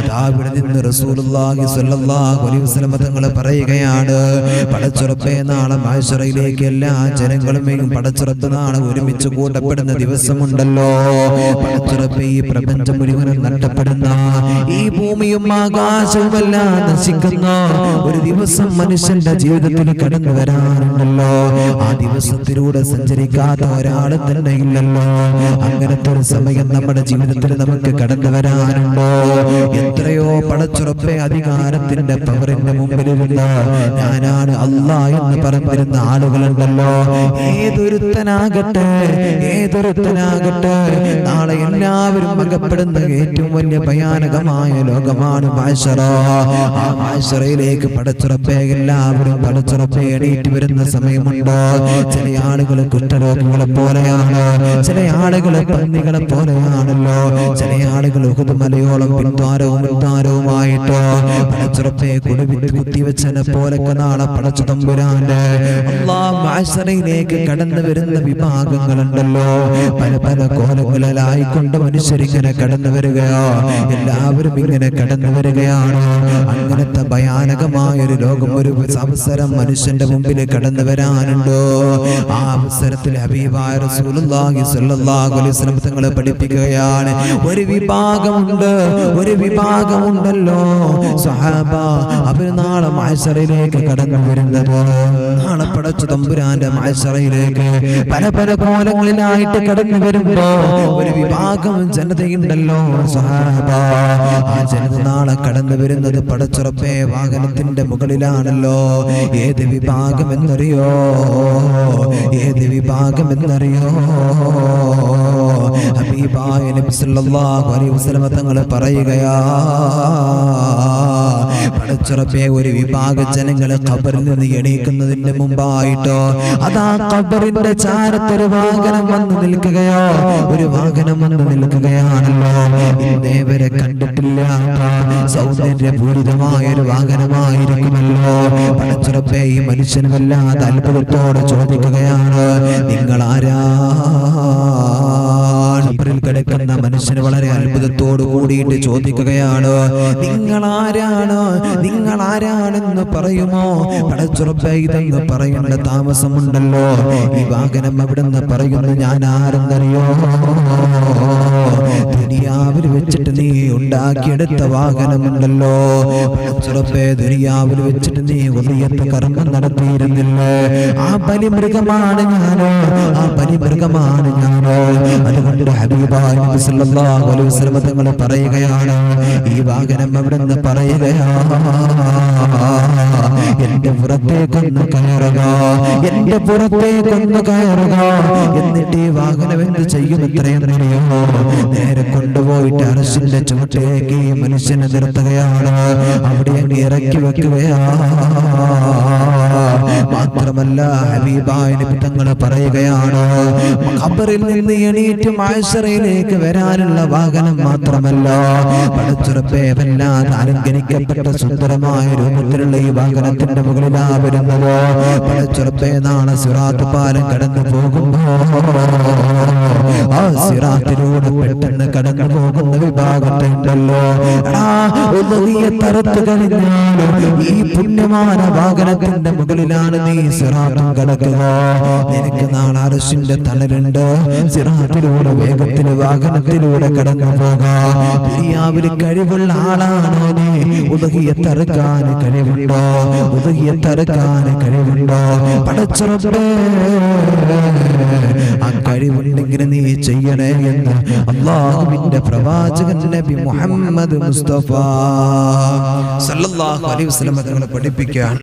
അതാ ഇവിടെ നിന്ന് റസൂലുള്ളാഹി സ്വല്ലല്ലാഹു അലൈഹി വസല്ലം പറയുകയാണ് പടച്ചുറപ്പേ നാളെ മാശറയിലേക്ക് എല്ലാ ജനങ്ങളും പടച്ചുറപ്പ് നാളെ ഒരുമിച്ച് കൂട്ടപ്പെടുന്ന ദിവസമുണ്ടല്ലോ. പടച്ചുറപ്പേ ഈ പ്രപഞ്ചം മുഴുവനും നഷ്ടപ്പെടുന്ന ഈ ഭൂമിയും ആകാശവും എല്ലാം നശിക്കുന്ന ഒരു ദിവസം മനുഷ്യന്റെ ജീവിതത്തിൽ കടന്നു വരാറുണ്ടല്ലോ. ആ ദിവസത്തിലൂടെ സഞ്ചരിക്കാത്ത ഒരാൾ തന്നെ ഇല്ലല്ലോ. അങ്ങനത്തെ ഒരു സമയം നമ്മുടെ ജീവിതത്തിൽ നമുക്ക് കടന്നു വരാനുണ്ടോ എത്രയോ പടച്ചുറപ്പെ അധികാരത്തിന്റെ പവറിന്റെ മുമ്പിലിരുന്ന ഞാനാണ് അല്ല എന്ന് പറഞ്ഞിരുന്ന ആളുകളുണ്ടല്ലോ. ഏതൊരുത്തനാകട്ടെ ഏതൊരുത്തനാകട്ടെ നാളെ എല്ലാവരും അകപ്പെടുന്ന ഏറ്റവും വലിയ ഭയാനകമായ ലോകമാണ് മാഷറയിലേക്ക് പടച്ചുറപ്പെ എല്ലാവരും പടച്ചുറപ്പെ എണീറ്റ് വരുന്ന സമയമുണ്ടോ. ചില ആളുകൾ കുഷ്ഠരോഗികളെ പോലെയാണ് ചില ആളുകൾ പന്നികളെ പോലെയാണല്ലോ. ചില ആളുകൾ ഹുതുമലയോളം പിന്താരവും ഉദ്ധാരവുമായിട്ട് പടച്ചുറപ്പെ കുടുവിട്ട് കുത്തിവെച്ചനെ പോലൊക്കെ നാളെ പടച്ചു തമ്പുരാന്റെ. മാഷറയിലേക്ക് കടന്നു വരുന്ന വിഭാഗങ്ങളുണ്ടല്ലോ. പല പല കോലങ്ങളിലായിക്കൊണ്ട് മനുഷ്യരിങ്ങനെ കടന്നു വരികയോ. എല്ലാവരും ഇങ്ങനെ കടന്നു വരികയാണ്. അങ്ങനത്തെ ഭയാനകമായ ഒരു ലോകം ഒരു അവസരം മനുഷ്യന്റെ മുമ്പിൽ കടന്നു വരാനുണ്ടോ? ആ അവസരത്തിൽ ഹബീബായ റസൂലുള്ളാഹി സ്വല്ലല്ലാഹു അലൈഹി വസല്ലം തങ്ങളെ പഠിപ്പിക്കുകയാണ്. ഒരു വിഭാഗമുണ്ട്. ഒരു വിഭാഗമുണ്ടല്ലോ സഹാബ അവർ നാളെ മത്സരയിലേക്ക് കടന്നു വരുന്നത്. നാളെ പടച്ചു തമ്പുരാന്റെ മത്സരയിലേക്ക് പല പല കോലങ്ങളിലായിട്ട് കടന്നു വരുമ്പോ ഒരു വിഭാഗം ജനതയുണ്ടല്ലോ സഹാബ. ആ ജനത നാളെ കടന്നു വരുന്നത് പടച്ചുറപ്പേ വാഹനത്തിന്റെ മുകളിലാണല്ലോ. ഏത് വിഭാഗം എന്നറിയോ? ഏത് വിഭാഗം എന്നറിയോ? ഹബീബായ നബി സല്ലല്ലാഹു അലൈഹി വസല്ലം തങ്ങൾ പറയുകയാ പടച്ചുറപ്പേ ഒരു വിഭാഗ ജനങ്ങളെ ഖബറിൽ നിന്ന് എണീക്കുന്നതിന്റെ മുമ്പായിട്ടോ അതാ ഖബറിന്റെ ചാരത്തൊരു വാഹനം വന്ന് നിൽക്കുകയോ ഒരു വാഹനം വന്ന് നിൽക്കുകയാണല്ലോ. ഇന്നേവരെ കണ്ടിട്ടില്ലാത്ത സൗന്ദര്യപൂരിതമായ ഒരു വാഹനമായിരിക്കുമല്ലോ. പടച്ചുറപ്പേ ഈ മനുഷ്യനുമല്ലാതെ അത്ഭുതത്തോടെ ചോദിക്കുകയാണ് നിങ്ങൾ ആരാ? മനുഷ്യന് വളരെ അത്ഭുതത്തോട് കൂടിയിട്ട് ചോദിക്കുകയാണ് നിങ്ങൾ ആരാണ് നിങ്ങൾ ആരാണെന്ന് പറയുമോ? പടച്ചുറപ്പേ പറയുന്ന താമസമുണ്ടല്ലോ. ഈ വാഹനം എവിടെന്ന് പറയുന്നു ഞാൻ ആരെന്നറിയോ? ഉണ്ടാക്കിയെടുത്ത വാഹനമുണ്ടല്ലോ. ചെറുപ്പേ ദുനിയാവിൽ വെച്ചിട്ട് നീ ഉദയത്തെ കർമ്മം നടത്തിയിരുന്നില്ലേ? ആ ബലിമൃഗമാണ് ഞാനോ? ആ ബലിമൃഗമാണ് ഞാനോ? അതുകൊണ്ട് തങ്ങൾ പറയുകയാണ് ഈ വാഹനം അവിടെ നിന്ന് പറയുകയാ എന്റെ പുറത്തേക്കൊന്ന് കയറുക എന്റെ പുറത്തേക്കൊന്ന് കയറുക. എന്നിട്ട് ഈ വാഹനം എന്ത് ചെയ്യും ഇത്രയും അറിയുമോ നേരെ കൊണ്ടുപോയിട്ട് അറസിന്റെ ചുവട്ടേക്ക് ഈ മനുഷ്യനെ നിർത്തുകയാണ്. അവിടെ അങ്ങ് ഇറക്കി വെക്കുകയാ മാത്രമല്ല ഹബീബായ പറയുകയാണ് ഖബറിൽ നിന്ന് എണീറ്റ് മാഴ്സറയിലേക്ക് വരാനുള്ള വാഹനം മാത്രമല്ല പടച്ചുറപ്പേവല്ലാതെ അലങ്കരിക്കപ്പെട്ട സുന്ദരമായ രൂപത്തിലുള്ള ഈ വാഹനത്തിന്റെ മുകളിലാ വരുന്നത്. പടച്ചുറപ്പേ നാളെ സിറാത്ത് പാലം കടന്നു പോകുമ്പോ ആ സിറാത്തിലൂടെ പെട്ടെന്ന് കടന്നു പോകുന്ന വിഭാഗത്തെ ഈ പുണ്യമാന വാഹനത്തിന്റെ മുകളിലാണ് നീ സിറാത്തും കടക്കുക. നിനക്ക് നാളെ അറിശിന്റെ തണലുണ്ട്. സിറാത്തിലൂടെ വേഗത്തിൽ വാഹനത്തിലൂടെ കടന്നു പോകാം. കഴിവുള്ള ആളാണോ നീ? ഉദകിയെ തറുക്കാൻ കഴിവുണ്ടോ? ഉദകിയെ തറുക്കാൻ കഴിവുണ്ടോ ആ കഴിവുണ്ടെങ്കിൽ നീ ചെയ്യണേ എന്ന് അള്ളാഹുവിന്റെ പ്രവാചകൻ നബി മുഹമ്മദ് മുസ്തഫ സല്ലല്ലാഹു അലൈഹി വസല്ലം തങ്ങളെ പഠിപ്പിക്കുകയാണ്.